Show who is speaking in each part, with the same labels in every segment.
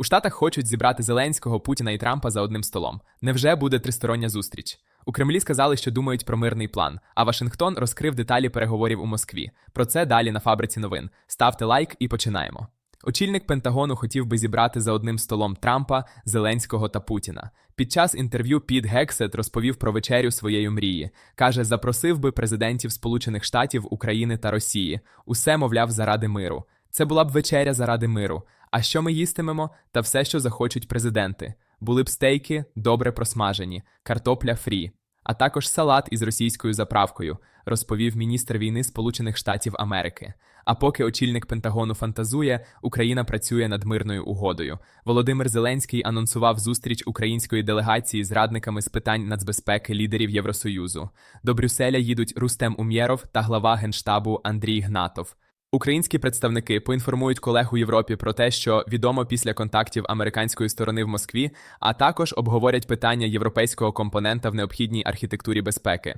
Speaker 1: У Штатах хочуть зібрати Зеленського, Путіна і Трампа за одним столом. Невже буде тристороння зустріч? У Кремлі сказали, що думають про мирний план, а Вашингтон розкрив деталі переговорів у Москві. Про це далі на фабриці новин. Ставте лайк і починаємо. Очільник Пентагону хотів би зібрати за одним столом Трампа, Зеленського та Путіна. Під час інтерв'ю Піт Гексет розповів про вечерю своєї мрії. Каже, запросив би президентів Сполучених Штатів, України та Росії. Усе, мовляв, заради миру. Це була б вечеря заради миру. А що ми їстимемо? Та все, що захочуть президенти. Були б стейки, добре просмажені, картопля фрі, а також салат із російською заправкою, розповів міністр війни Сполучених Штатів Америки. А поки очільник Пентагону фантазує, Україна працює над мирною угодою. Володимир Зеленський анонсував зустріч української делегації з радниками з питань нацбезпеки лідерів Євросоюзу. До Брюсселя їдуть Рустем Умєров та глава генштабу Андрій Гнатов. Українські представники поінформують колег у Європі про те, що відомо після контактів американської сторони в Москві, а також обговорять питання європейського компонента в необхідній архітектурі безпеки.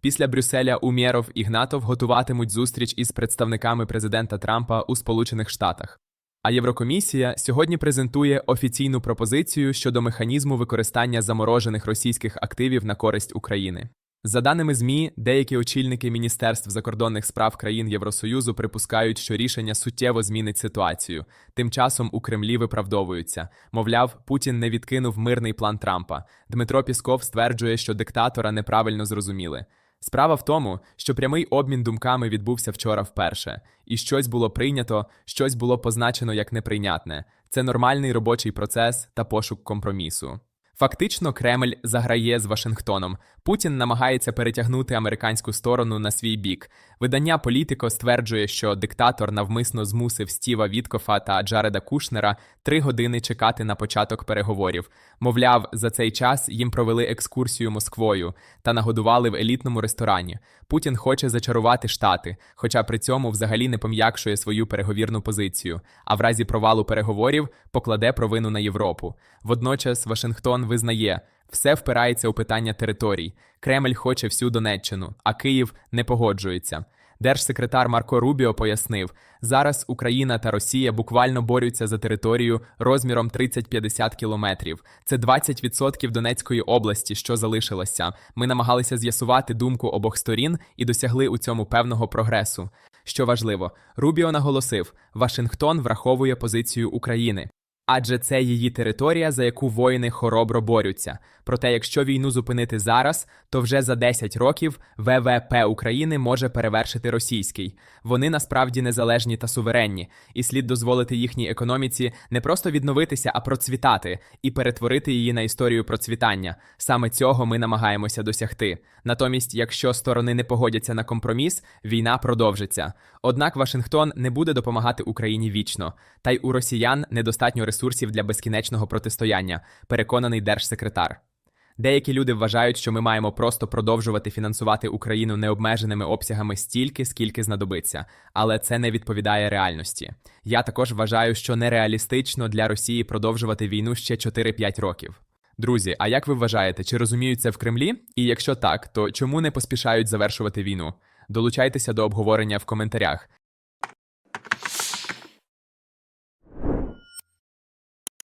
Speaker 1: Після Брюсселя Умєров і Гнатов готуватимуть зустріч із представниками президента Трампа у Сполучених Штатах. А Єврокомісія сьогодні презентує офіційну пропозицію щодо механізму використання заморожених російських активів на користь України. За даними ЗМІ, деякі очільники міністерств закордонних справ країн Євросоюзу припускають, що рішення суттєво змінить ситуацію. Тим часом у Кремлі виправдовуються. Мовляв, Путін не відкинув мирний план Трампа. Дмитро Пісков стверджує, що диктатора неправильно зрозуміли. Справа в тому, що прямий обмін думками відбувся вчора вперше, і щось було прийнято, щось було позначено як неприйнятне. Це нормальний робочий процес та пошук компромісу. Фактично, Кремль заграє з Вашингтоном. Путін намагається перетягнути американську сторону на свій бік. Видання Політико стверджує, що диктатор навмисно змусив Стіва Віткофа та Джареда Кушнера три години чекати на початок переговорів. Мовляв, за цей час їм провели екскурсію Москвою та нагодували в елітному ресторані. Путін хоче зачарувати штати, хоча при цьому взагалі не пом'якшує свою переговірну позицію. А в разі провалу переговорів покладе провину на Європу. Водночас Вашингтон визнає, все впирається у питання територій. Кремль хоче всю Донеччину, а Київ не погоджується. Держсекретар Марко Рубіо пояснив, зараз Україна та Росія буквально борються за територію розміром 30-50 кілометрів. Це 20% Донецької області, що залишилося. Ми намагалися з'ясувати думку обох сторін і досягли у цьому певного прогресу. Що важливо, Рубіо наголосив, Вашингтон враховує позицію України. Адже це її територія, за яку воїни хоробро борються. Проте, якщо війну зупинити зараз, то вже за 10 років ВВП України може перевершити російський. Вони насправді незалежні та суверенні, і слід дозволити їхній економіці не просто відновитися, а процвітати і перетворити її на історію процвітання. Саме цього ми намагаємося досягти. Натомість, якщо сторони не погодяться на компроміс, війна продовжиться. Однак Вашингтон не буде допомагати Україні вічно, та й у росіян недостатньо ресурсів для безкінечного протистояння, переконаний держсекретар. Деякі люди вважають, що ми маємо просто продовжувати фінансувати Україну необмеженими обсягами стільки, скільки знадобиться, але це не відповідає реальності. Я також вважаю, що нереалістично для Росії продовжувати війну ще 4-5 років. Друзі, а як ви вважаєте, чи розуміють це в Кремлі? І якщо так, то чому не поспішають завершувати війну? Долучайтеся до обговорення в коментарях.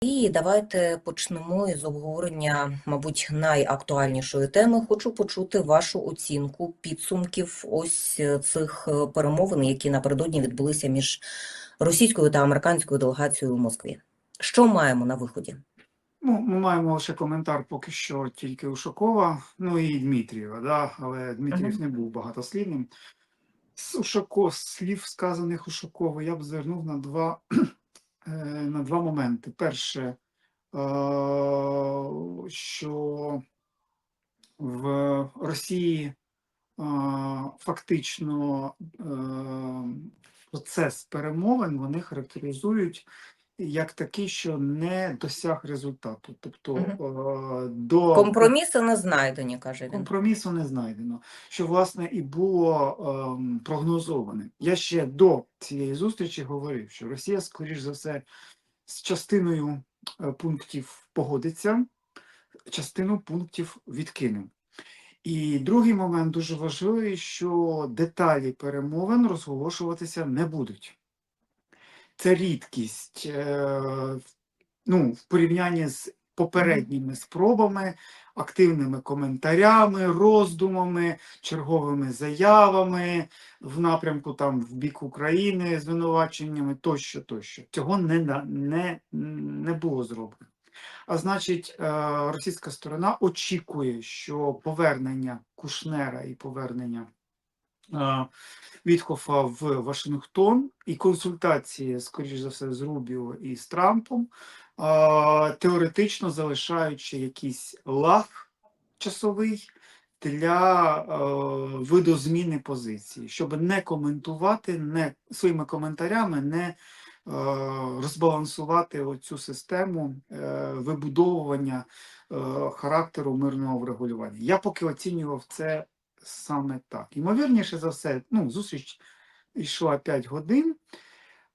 Speaker 2: І давайте почнемо із обговорення, мабуть, найактуальнішої теми. Хочу почути вашу оцінку підсумків ось е, цих е, перемовин, які напередодні відбулися між російською та американською делегацією у Москві. Що маємо на виході?
Speaker 3: Ну, ми маємо лише коментар поки що тільки Ушакова, ну і Дмитрієва, да? але Дмитрієв
Speaker 2: Мгм.
Speaker 3: не був багатослівним. З Ушако, слів, сказаних Ушакова, я б звернув на два, на два моменти. Перше, е, що в Росії е, фактично е, процес перемовин вони характеризують як такий, що не досяг результату. Тобто е, до
Speaker 2: Компроміси не знайдені, каже він.
Speaker 3: компромісу не знайдено, що власне і було ем, прогнозоване. Я ще до цієї зустрічі говорив, що Росія, скоріш за все, з частиною е, пунктів погодиться, частину пунктів відкине. І другий момент дуже важливий, що деталі перемовин розголошуватися не будуть. Це рідкість е, ну, в порівнянні з попередніми спробами, активними коментарями, роздумами, черговими заявами в напрямку там в бік України, звинуваченнями тощо, тощо. Цього не, не, не було зроблено. А значить, е, російська сторона очікує, що повернення Кушнера і повернення Вітхофа в Вашингтон і консультації, скоріш за все, з Рубіо і з Трампом, теоретично залишаючи якийсь лаг часовий для видозміни позиції, щоб не коментувати, не своїми коментарями не розбалансувати оцю систему е, вибудовування е, характеру мирного врегулювання. Я поки оцінював це саме так. Ймовірніше за все, ну, зустріч йшла 5 годин.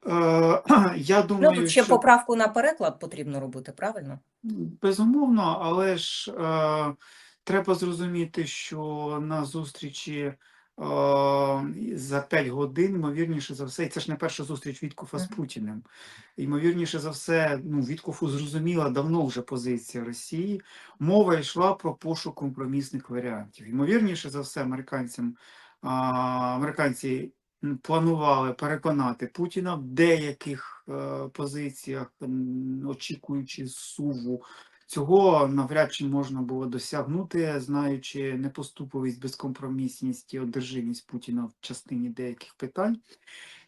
Speaker 3: Я думаю, Ну,
Speaker 2: тут ще
Speaker 3: що...
Speaker 2: поправку на переклад потрібно робити, правильно?
Speaker 3: Безумовно, але ж е, треба зрозуміти, що на зустрічі е, за 5 годин, ймовірніше за все, і це ж не перша зустріч Віткофа з Путіним. Ймовірніше за все, ну, Віткофу зрозуміла давно вже позиція Росії. Мова йшла про пошук компромісних варіантів. Ймовірніше за все, американцям, американці планували переконати Путіна в деяких е, позиціях, очікуючи суву. Цього навряд чи можна було досягнути, знаючи непоступовість, безкомпромісність і одержимість Путіна в частині деяких питань.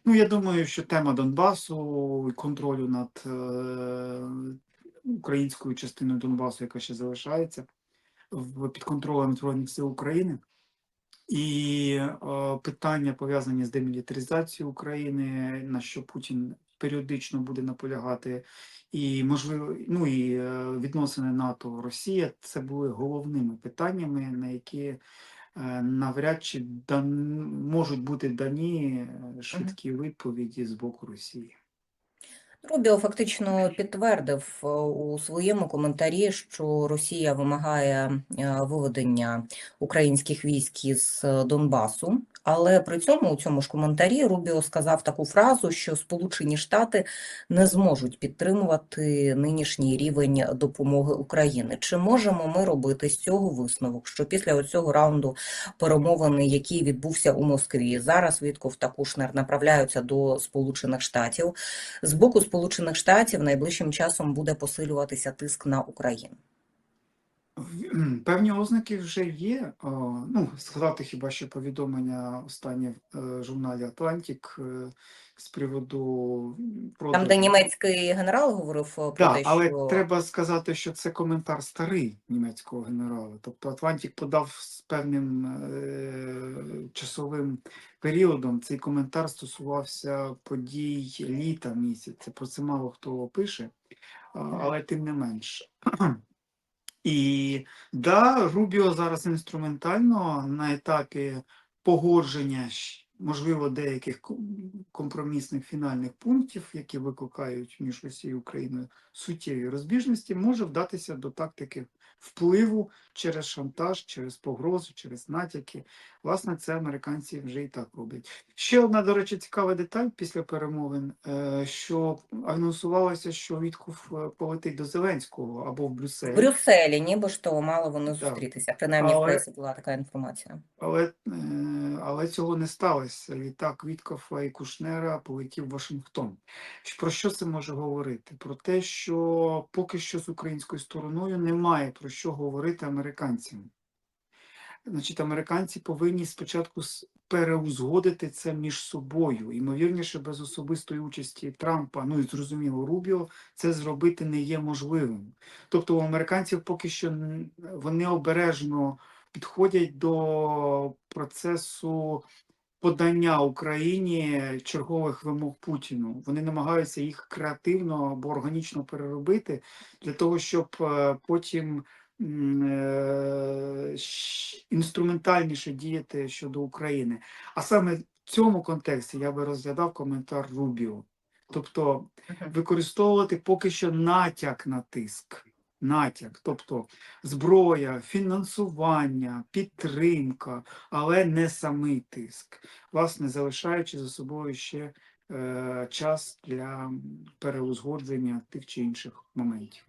Speaker 3: Ну, я думаю, що тема Донбасу і контролю над е, українською частиною Донбасу, яка ще залишається під контролем Збройних сил України. І е, питання пов'язані з демілітаризацією України, на що Путін періодично буде наполягати, і можливо, ну і е, відносини НАТО Росія це були головними питаннями, на які е, навряд чи дан, можуть бути дані е, швидкі відповіді з боку Росії.
Speaker 2: Рубіо фактично підтвердив е, у своєму коментарі, що Росія вимагає е, виведення українських військ із е, Донбасу, але при цьому у цьому ж коментарі Рубіо сказав таку фразу, що Сполучені Штати не зможуть підтримувати нинішній рівень допомоги Україні. Чи можемо ми робити з цього висновок, що після цього раунду перемовини, який відбувся у Москві, зараз Вітков та Кушнер направляються до Сполучених Штатів, з боку Сполучених Штатів найближчим часом буде посилюватися тиск на Україну.
Speaker 3: Певні ознаки вже є. Ну, сказати хіба що повідомлення останнє в е, журналі Атлантик е, з приводу
Speaker 2: Там, де німецький генерал говорив е, про
Speaker 3: Так,
Speaker 2: те,
Speaker 3: але
Speaker 2: що
Speaker 3: треба сказати, що це коментар старий німецького генерала. Тобто Атлантик подав з певним е, часовим періодом. Цей коментар стосувався подій літа місяця. Про це мало хто пише, але тим не менш. І да, Рубіо зараз інструментально на етапі погодження, можливо, деяких компромісних фінальних пунктів, які викликають між Росією і Україною суттєві розбіжності, може вдатися до тактики впливу через шантаж, через погрозу, через натяки. Власне, це американці вже і так роблять. Ще одна, до речі, цікава деталь після перемовин, е, що анонсувалося, що Вітков е, полетить до Зеленського або в
Speaker 2: в Брюсселі, ніби ж то мали вони
Speaker 3: Так.
Speaker 2: зустрітися. Принаймні в пресі була така інформація.
Speaker 3: Але, е, але цього не сталося. Літак Віткофа і Кушнера полетів в Вашингтон. Про що це може говорити? Про те, що поки що з українською стороною немає про що говорити американцям. Значить, американці повинні спочатку переузгодити це між собою. Ймовірніше, без особистої участі Трампа, ну і зрозуміло, Рубіо, це зробити не є можливим. Тобто у американців поки що вони обережно підходять до процесу подання Україні чергових вимог Путіну. Вони намагаються їх креативно або органічно переробити для того, щоб е, потім е, інструментальніше діяти щодо України. А саме в цьому контексті я би розглядав коментар Рубіо. Тобто використовувати поки що натяк на тиск. Натяк, тобто зброя, фінансування, підтримка, але не самий тиск, власне, залишаючи за собою ще е, час для переузгодження тих чи інших моментів.